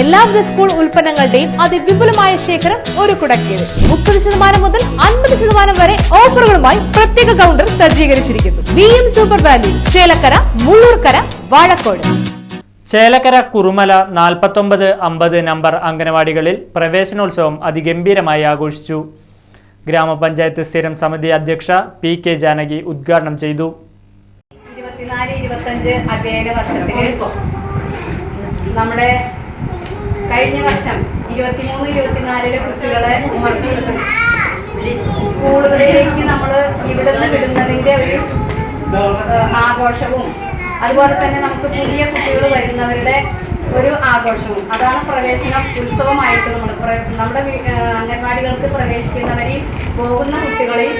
എല്ലാവിധ സ്കൂൾ ഉൽപ്പന്നങ്ങളുടെയും അതിവിപുലമായ ശേഖരം ഒരു കുടക്കീഴിൽ. മുപ്പത് ശതമാനം മുതൽ അൻപത് ശതമാനം വരെ ഓഫറുകളുമായി പ്രത്യേക കൗണ്ടർ സജ്ജീകരിച്ചിരിക്കുന്നു. V M super value Chelakkara Mullurkara Vazhakkode. Chelakkara Kurumala നാൽപ്പത്തൊമ്പത് അമ്പത് നമ്പർ അംഗനവാടികളിൽ പ്രവേശനോത്സവം അതിഗംഭീരമായി ആഘോഷിച്ചു. ഗ്രാമപഞ്ചായത്ത് സ്ഥിരം സമിതി അധ്യക്ഷ പി കെ ജാനകി ഉദ്ഘാടനം ചെയ്തു. ഇരുപത്തിനാല് ഇരുപത്തഞ്ച് അധ്യയന വർഷത്തിൽ നമ്മുടെ കഴിഞ്ഞ വർഷം ഇരുപത്തിമൂന്ന് ഇരുപത്തിനാലിലെ കുട്ടികളെ സ്കൂളുകളിലേക്ക് നമ്മൾ ഇവിടുന്ന് വിടുന്നതിന്റെ ഒരു ആഘോഷവും അതുപോലെ തന്നെ നമുക്ക് പുതിയ കുട്ടികൾ വരുന്നവരുടെ ഒരു ആഘോഷവും. അതാണ് പ്രവേശന ഉത്സവമായിട്ട് നമ്മൾ നമ്മുടെ അംഗൻവാടികൾക്ക് പ്രവേശിക്കുന്നവരെയും പോകുന്ന കുട്ടികളെയും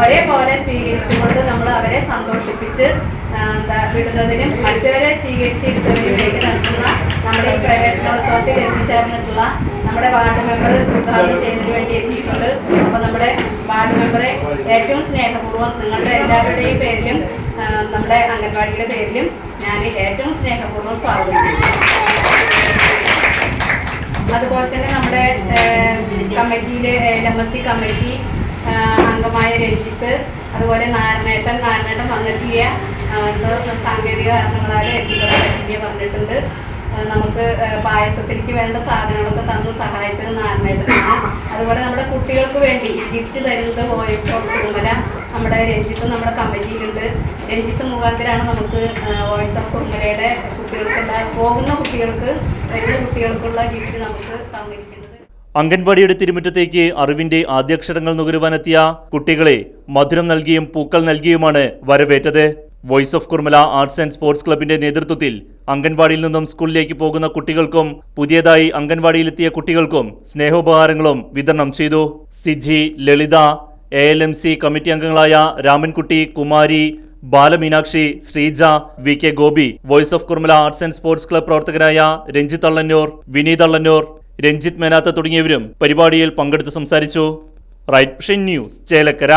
ഒരേപോലെ സ്വീകരിച്ചുകൊണ്ട് നമ്മൾ അവരെ സന്തോഷിപ്പിച്ച് വിടുന്നതിനും മറ്റവരെ നടത്തുന്ന നമ്മുടെ ഈ പ്രവേശനോത്സവത്തിൽ എത്തിച്ചേർന്നിട്ടുള്ള നമ്മുടെ വാർഡ് മെമ്പർ ഉദ്ഘാടനം ചെയ്യുന്നതിന് വേണ്ടി എത്തിയിട്ടുണ്ട്. അപ്പോൾ നമ്മുടെ വാർഡ് മെമ്പറെ ഏറ്റവും സ്നേഹപൂർവം നിങ്ങളുടെ എല്ലാവരുടെയും പേരിലും നമ്മുടെ അംഗൻവാടിയുടെ പേരിലും ഞാൻ ഏറ്റവും സ്നേഹപൂർവം സ്വാഗതം ചെയ്യുന്നു. അതുപോലെ തന്നെ നമ്മുടെ കമ്മിറ്റിയിലെ L M S C committee അംഗമായ രഞ്ജിത്ത് അതുപോലെ നാരായണേട്ടൻ നാരായണേട്ടൻ വന്നിട്ടില്ല. എന്തോ സാങ്കേതിക കാരണങ്ങളാൽ എത്തിപ്പെടാൻ പറ്റില്ല പറഞ്ഞിട്ടുണ്ട്. നമുക്ക് പായസത്തിലേക്ക് വേണ്ട സാധനങ്ങളൊക്കെ തന്ന് സഹായിച്ചത് നാരായണേട്ടനാണ്. അതുപോലെ നമ്മുടെ കുട്ടികൾക്ക് വേണ്ടി ഗിഫ്റ്റ് തരുന്നത് ഓഫ് കുറുമല നമ്മുടെ രഞ്ജിത്ത് നമ്മുടെ കമ്മിറ്റിയിലുണ്ട്. രഞ്ജിത്ത് മുഖാന്തരാണ് നമുക്ക് വോയിസ് ഓഫ് കുറുമലയുടെ കുട്ടികൾക്കുള്ള പോകുന്ന കുട്ടികൾക്ക് വരുന്ന കുട്ടികൾക്കുള്ള ഗിഫ്റ്റ് നമുക്ക് തന്നിരിക്കുന്നത്. അംഗൻവാടിയുടെ തിരുമുറ്റത്തേക്ക് അറിവിന്റെ ആദ്യാക്ഷരങ്ങൾ നുകരുവാനെത്തിയ കുട്ടികളെ മധുരം നൽകിയും പൂക്കൾ നൽകിയുമാണ് വരവേറ്റത്. Voice of Kurumala arts and sports ക്ലബിന്റെ നേതൃത്വത്തിൽ അംഗൻവാടിയിൽ നിന്നും സ്കൂളിലേക്ക് പോകുന്ന കുട്ടികൾക്കും പുതിയതായി അംഗൻവാടിയിലെത്തിയ കുട്ടികൾക്കും സ്നേഹോപഹാരങ്ങളും വിതരണം ചെയ്തു. Siji Lalitha A L M C committee അംഗങ്ങളായ Ramankutty Kumari Balameenakshi Sreeja V K Gopi voice of Kurumala arts and sports club പ്രവർത്തകരായ രഞ്ജിത്ത് അള്ളന്നൂർ വിനീത് അള്ളന്നൂർ രഞ്ജിത്ത് മേനാത്ത തുടങ്ങിയവരും പരിപാടിയിൽ പങ്കെടുത്ത് സംസാരിച്ചു. Right news Chelakkara.